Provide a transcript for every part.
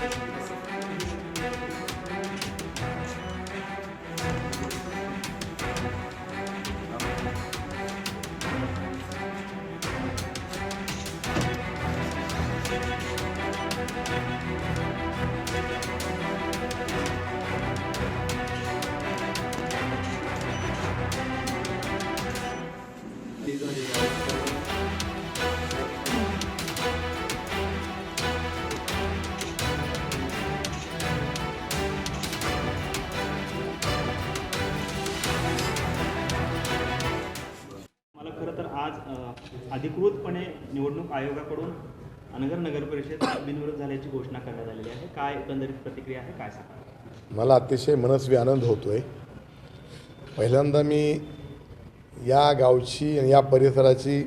मला खरं तर आज अधिकृतपणे निवडणूक आयोगाकडून अनगर नगर परिषद बिनविरोध झाल्याची घोषणा करण्यात आलेली आहे. काय एकंदरीत प्रतिक्रिया आहे? काय सांगा? मला अतिशय मनस्वी आनंद होतो आहे पहिल्यांदा मी या गावची आणि या परिसराची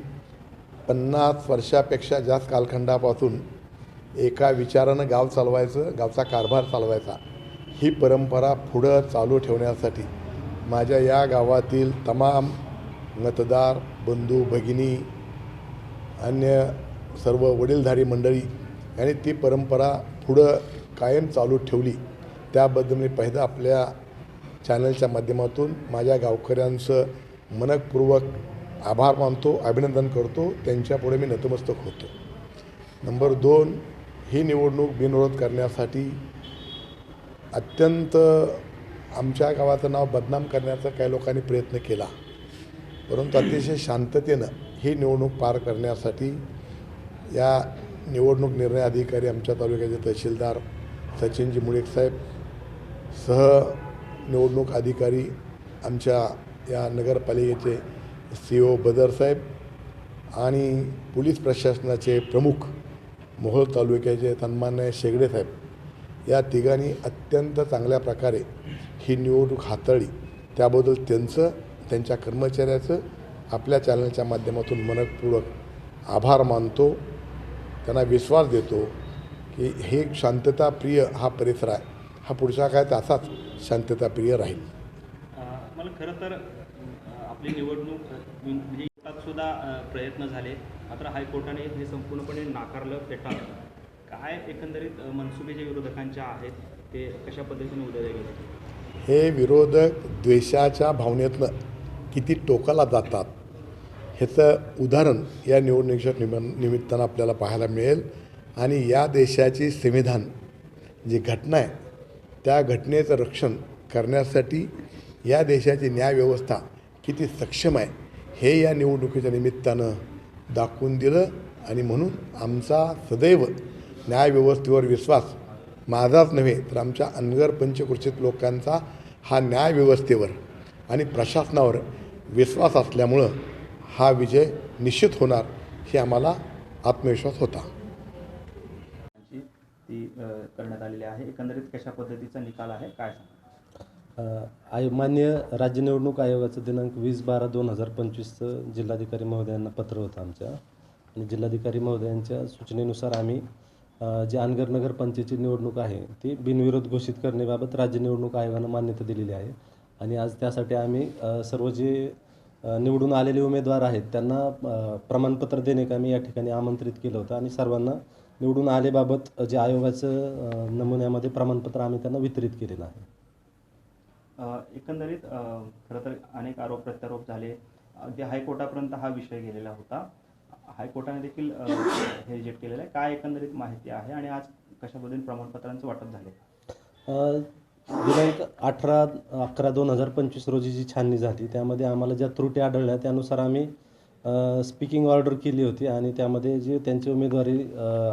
पन्नास वर्षापेक्षा जास्त कालखंडापासून एका विचारानं गाव चालवायचं गावचा कारभार चालवायचा ही परंपरा पुढं चालू ठेवण्यासाठी माझ्या या गावातील तमाम मतदार बंधू भगिनी अन्य सर्व वडीलधारी मंडळी यांनी ती परंपरा पुढं कायम चालू ठेवली. त्याबद्दल मी पहिलं आपल्या चॅनलच्या माध्यमातून माझ्या गावकऱ्यांचं मनपूर्वक आभार मानतो अभिनंदन करतो. त्यांच्यापुढे मी नतमस्तक होतो. नंबर दोन ही निवडणूक बिनविरोध करण्यासाठी अत्यंत आमच्या गावाचं नाव बदनाम करण्याचा काही लोकांनी प्रयत्न केला. परंतु अतिशय शांततेनं ही निवडणूक पार करण्यासाठी या निवडणूक निर्णय अधिकारी आमच्या तालुक्याचे तहसीलदार सचिनजी मुळेक साहेब सह निवडणूक अधिकारी आमच्या या नगरपालिकेचे सी ओ बदर साहेब आणि पोलीस प्रशासनाचे प्रमुख मोहोळ तालुक्याचे सन्मान्य शेगडे साहेब या तिघांनी अत्यंत चांगल्या प्रकारे ही निवडणूक हाताळली. त्याबद्दल त्यांचं त्यांच्या कर्मचाऱ्याचं आपल्या चॅनलच्या माध्यमातून मनपूर्वक आभार मानतो. त्यांना विश्वास देतो की हे शांतताप्रिय हा परिसर आहे. हा पुढच्या काळात असाच शांतताप्रिय राहील. मला खरं तर आपली निवडणूक म्हणजे सुद्धा प्रयत्न झाले. मात्र हायकोर्टाने हे संपूर्णपणे नाकारलं फेटाळलं काय एकंदरीत मनसुबे जे विरोधकांच्या आहेत ते कशा पद्धतीने उद्या गेले हे विरोधक द्वेषाच्या भावनेतनं किती टोकाला जातात ह्याचं उदाहरण या निवडणुकीच्या निम निमित्तानं आपल्याला पाहायला मिळेल. आणि या देशाची संविधान जी घटना आहे त्या घटनेचं रक्षण करण्यासाठी या देशाची न्यायव्यवस्था किती सक्षम आहे हे या निवडणुकीच्या निमित्तानं दाखवून दिलं. आणि म्हणून आमचा सदैव न्यायव्यवस्थेवर विश्वास माझाच नव्हे तर आमच्या अनगर पंचकृषित लोकांचा हा न्यायव्यवस्थेवर आणि प्रशासनावर विश्वास असल्यामुळं हा विजय निश्चित होणार हे आम्हाला आत्मविश्वास होता. ती करण्यात आलेली आहे. एकंदरीत कशा पद्धतीचा निकाल आहे? काय आय मान्य राज्य निवडणूक आयोगाचं दिनांक वीस बारा दोन हजार पंचवीसचं जिल्हाधिकारी महोदयांना पत्र होतं आमच्या. आणि जिल्हाधिकारी महोदयांच्या सूचनेनुसार आम्ही जी अनगर नगर पंचायतची निवडणूक आहे ती बिनविरोध घोषित करण्याबाबत राज्य निवडणूक आयोगानं मान्यता दिलेली आहे. आणि आज त्यासाठी आम्ही सर्व जे निवडून आलेले उमेदवार आहेत. त्यांना प्रमाणपत्र देणे आम्ही या ठिकाणी आमंत्रित केलं होतं आणि सर्वांना निवडून आलेबाबत जे आयोगाचं नमुन्यामध्ये प्रमाणपत्र आम्ही त्यांना वितरित केलेलं आहे. एकंदरीत खरं तर अनेक आरोप प्रत्यारोप झाले. अगदी हायकोर्टापर्यंत हा विषय गेलेला होता. हायकोर्टाने देखील हे रिजेक्ट केलेलं आहे. काय एकंदरीत माहिती आहे आणि आज कशा पद्धतीने प्रमाणपत्रांचं वाटप झाले दिनांक अठरा अकरा दोन हजार पंचवीस रोजी जी छाननी झाली त्यामध्ये आम्हाला ज्या त्रुटी आढळल्या त्यानुसार आम्ही स्पीकिंग ऑर्डर केली होती आणि त्यामध्ये जे त्यांची उमेदवारी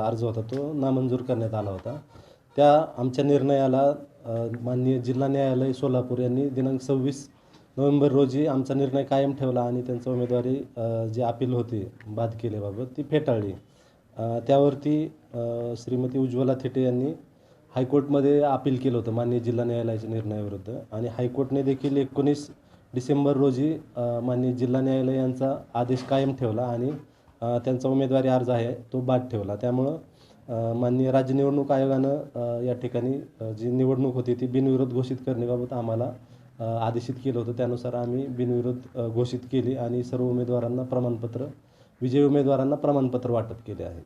अर्ज होता तो नामंजूर करण्यात आला होता. त्या आमच्या निर्णयाला माननीय जिल्हा न्यायालय सोलापूर यांनी दिनांक सव्वीस नोव्हेंबर रोजी आमचा निर्णय कायम ठेवला आणि त्यांचं उमेदवारी जी अपील होती बाद केल्याबाबत ती फेटाळली. त्यावरती श्रीमती उज्ज्वला थेटे यांनी हायकोर्टमध्ये अपील केलं होतं माननीय जिल्हा न्यायालयाच्या निर्णयाविरुद्ध. आणि हायकोर्टने देखील एकोणीस डिसेंबर रोजी माननीय जिल्हा न्यायालय यांचा आदेश कायम ठेवला आणि त्यांचा उमेदवारी अर्ज आहे तो बाद ठेवला. त्यामुळं माननीय राज्य निवडणूक आयोगानं या ठिकाणी जी निवडणूक होती ती बिनविरोध घोषित करण्याबाबत आम्हाला आदेशित केलं होतं. त्यानुसार आम्ही बिनविरोध घोषित केली आणि सर्व उमेदवारांना प्रमाणपत्र विजयी उमेदवारांना प्रमाणपत्र वाटप केले आहे.